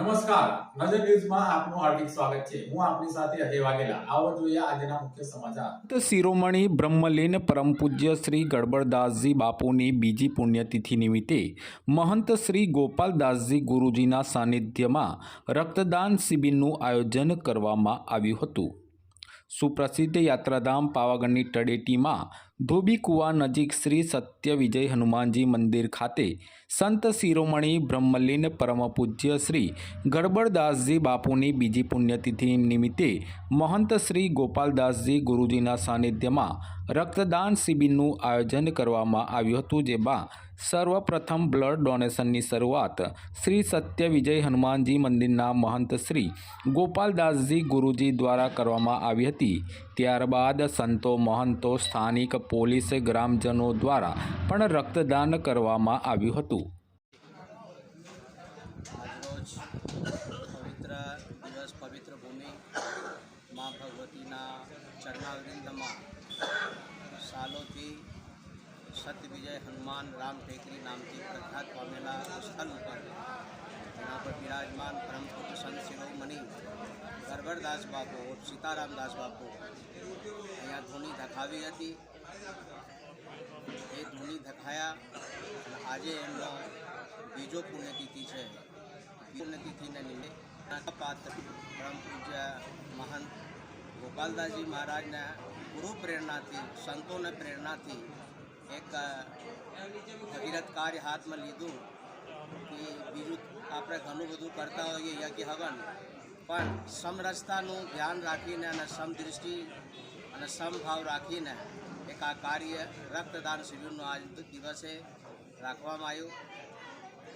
નમસ્કાર નજર ન્યૂઝમાં આપનું હાર્દિક સ્વાગત છે હું આપની સાથે અજય વાઘેલા આવો જોઈએ આજના મુખ્ય સમાચાર શિરોમણી બ્રહ્મલીન પરમ પૂજ્ય શ્રી ગડબડદાસજી બાપુની બીજી પુણ્યતિથિ નિમિત્તે મહંત શ્રી ગોપાલદાસજી ગુરુજીના સાનિધ્યમાં રક્તદાન શિબિરનું આયોજન કરવામાં આવ્યું હતું સુપ્રસિદ્ધ યાત્રાધામ પાવાગઢની તળેટીમાં ધોબીકુવા નજીક શ્રી સત્ય વિજય હનુમાનજી મંદિર ખાતે સંત શિરોમણી બ્રહ્મલીન પરમ પૂજ્ય શ્રી ગડબડદાસજી બાપુની બીજી પુણ્યતિથિ નિમિત્તે મહંત શ્રી ગોપાલદાસજી ગુરુજીના સાનિધ્યમાં રક્તદાન શિબિરનું આયોજન કરવામાં આવ્યું હતું જેમાં સર્વપ્રથમ બ્લડ ડોનેશનની શરૂઆત શ્રી સત્ય વિજય હનુમાનજી મંદિરના મહંત શ્રી ગોપાલદાસજી ગુરુજી દ્વારા કરવામાં આવી હતી ત્યારબાદ સંતો મહંતો સ્થાનિક પોલીસ ગ્રામજનો દ્વારા પણ રક્તદાન કરવામાં આવ્યું હતું આજ રોજ પવિત્ર સ્વિતરા પવિત્ર ભૂમિ માં ભાગવતીના ચરણાવલિનમાં સાલોથી સત વિજય हनुमान રામ દેકરી નામની પ્રતિષ્ઠાત આવેલા સ્થળ ઉપર રાપતિ આજમાન પરમ પૂજ્ય સંત સરોમણી દરબારदास બાપ અને સીતારામदास બાપ કો અહીંયા ધૂની ગથાવી હતી આના અંદર એક ભૂલી ધખાયા આજે બીજો પૂર્ણતિતિ છે પૂર્ણતિતિને લીધે તા પાત્ર રામ પૂજા મહંત ગોકલદાસજી મહારાજને પ્રેરણાથી સંતોને પ્રેરણાથી એક કવિરત કાર્ય હાથમાં લીધું વિરુદ્ધ આપને શું વધુ કર્તા હોય એયા કે હવા પણ સમ રાજતાનો ધ્યાન રાખીને સમદ્રષ્ટિ અને સમભાવ રાખીને એક આ કાર્ય રક્તદાન શિબિરનો આજ દિવસે રાખવામાં આવ્યું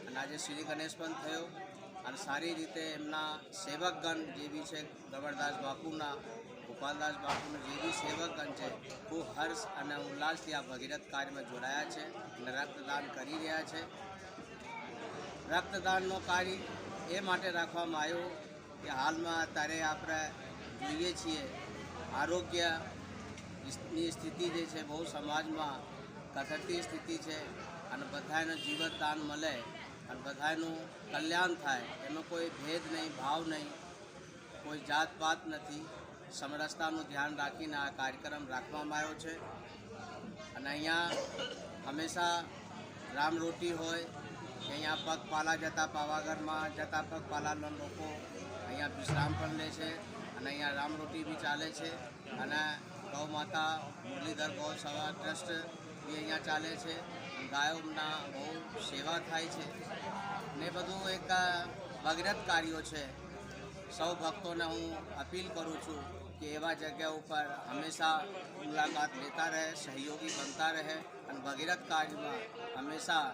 અને આજે શ્રી ગણેશ પણ થયો અને સારી રીતે એમના સેવકગણ જે બી છે ગવરદાસ બાપુના ગોપાલદાસ બાપુના જે બી સેવકગણ છે ખૂબ હર્ષ અને ઉલ્લાસથી આ ભગીરથ કાર્યમાં જોડાયા છે અને રક્તદાન કરી રહ્યા છે રક્તદાનનો કાર્ય એ માટે રાખવામાં આવ્યો કે હાલમાં અત્યારે આપણે જોઈએ છીએ આરોગ્યની સ્થિતિ જે છે બહુ સમાજમાં કથળતી સ્થિતિ છે અને બધાને જીવનદાન મળે અને બધાનું કલ્યાણ થાય એનો કોઈ ભેદ નહીં ભાવ નહીં કોઈ જાતપાત નથી સમરસતાનું ધ્યાન રાખીને આ કાર્યક્રમ રાખવામાં આવ્યો છે અને અહીંયા હંમેશા રામ રોટી હોય કે અહીંયા પગપાલા જતા પાવાગઢમાં જતા પગપાલાના લોકો અહીંયા વિશ્રામ પણ લે છે અને આ રામરોટીબી ચાલે છે અને ગૌમાતા મુલીદાર ગૌ સેવા ટ્રસ્ટ અહીંયા ચાલે છે ગાયોના બહુ સેવા થાય છે મે બધું એક બાગirat કાર્યો છે સૌ ભક્તોને હું અપીલ કરું છું કે એવા જગ્યા ઉપર હંમેશા મુલાકાત લેતા રહે સહયોગી બનતા રહે અને બાગirat કાર્યમાં હંમેશા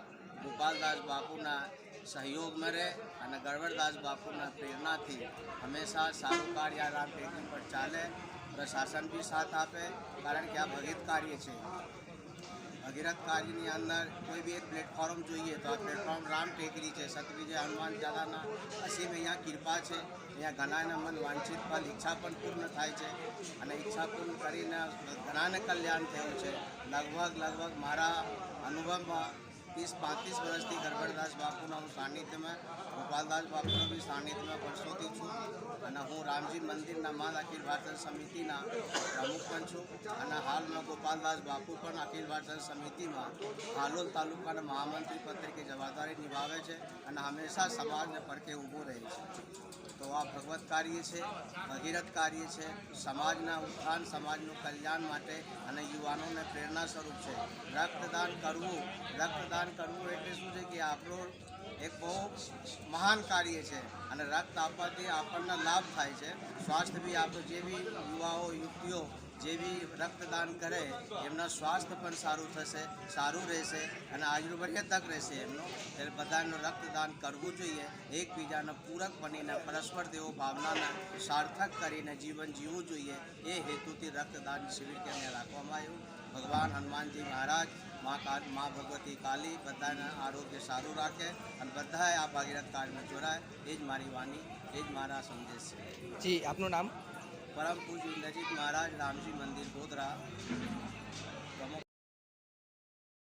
ઉપાલદાસ બાપુના સહયોગmare અને ગળવડદાસ બાપુના તેરનાથી હંમેશા સારું કાર્ય રાતે પર ચાલે প্রশাসন બી સાથ આપે કારણ કે આ ભગત કાર્ય છે ભગત કાર્યની અંદર કોઈ બી એક પ્લેટફોર્મ જોઈએ તો આ પ્લેટફોર્મ રામ ટેકરી છે સતવિજી આનંદ જлада ન હો અહીંયા કૃપા છે અહીંયા ગનાના મન વાંછિત પર ઈચ્છા પન પૂર્ણ થાય છે અને ઈચ્છા પૂર્ણ કરીને ગનાને કલ્યાણ થયું છે લાગવાગ લાગવાગ મારા અનુભવમાં तीस पैंतीस वर्ष थी गड़बड़दास बापू ना सानिध्य में गोपालदास बापू ने भी सानिध्य में वर्षो थी छू અને હું રામજી મંદિરના માલ અખિલ ભારતીય સમિતિના પ્રમુખ પણ છું અને હાલમાં ગોપાલદાસ બાપુ પણ અખિલ ભારતીય સમિતિમાં હાલોલ તાલુકાના મહામંત્રી પદ તરીકે જવાબદારી નિભાવે છે અને હંમેશા સમાજને પડખે ઊભો રહે છે તો આ ભગવત કાર્ય છે ભગીરથ કાર્ય છે સમાજના ઉત્થાન સમાજનું કલ્યાણ માટે અને યુવાનોને પ્રેરણા સ્વરૂપ છે રક્તદાન કરવું રક્તદાન રક્તદાન કરવું એટલે શું છે કે આપણું એક બહુ મહાન કાર્ય છે અને રક્ત આપવાથી આપણને લાભ થાય છે સ્વાસ્થ્ય બી આપણું જે બી યુવાઓ યુવતીઓ જે બી રક્તદાન કરે એમના સ્વાસ્થ્ય પણ સારું થશે સારું રહેશે અને આયુર્વેદીય તક રહેશે એમનો એટલે બધાનું રક્તદાન કરવું જોઈએ એકબીજાને પૂરક બનીને પરસ્પર તેઓ ભાવનાને સાર્થક કરીને જીવન જીવવું જોઈએ એ હેતુથી રક્તદાન શિબિર કેન્દ્ર રાખવામાં આવ્યું भगवान हनुमान जी महाराज माँ का माँ भगवती काली बदाय आरोग्य सारू राखे और बदाय आप भागीरथ कार्य में जोड़ा एज मारी वाणी एज मारा संदेश जी आप नाम परम पूज इंद्रजीत महाराज राम जी मंदिर गोदरा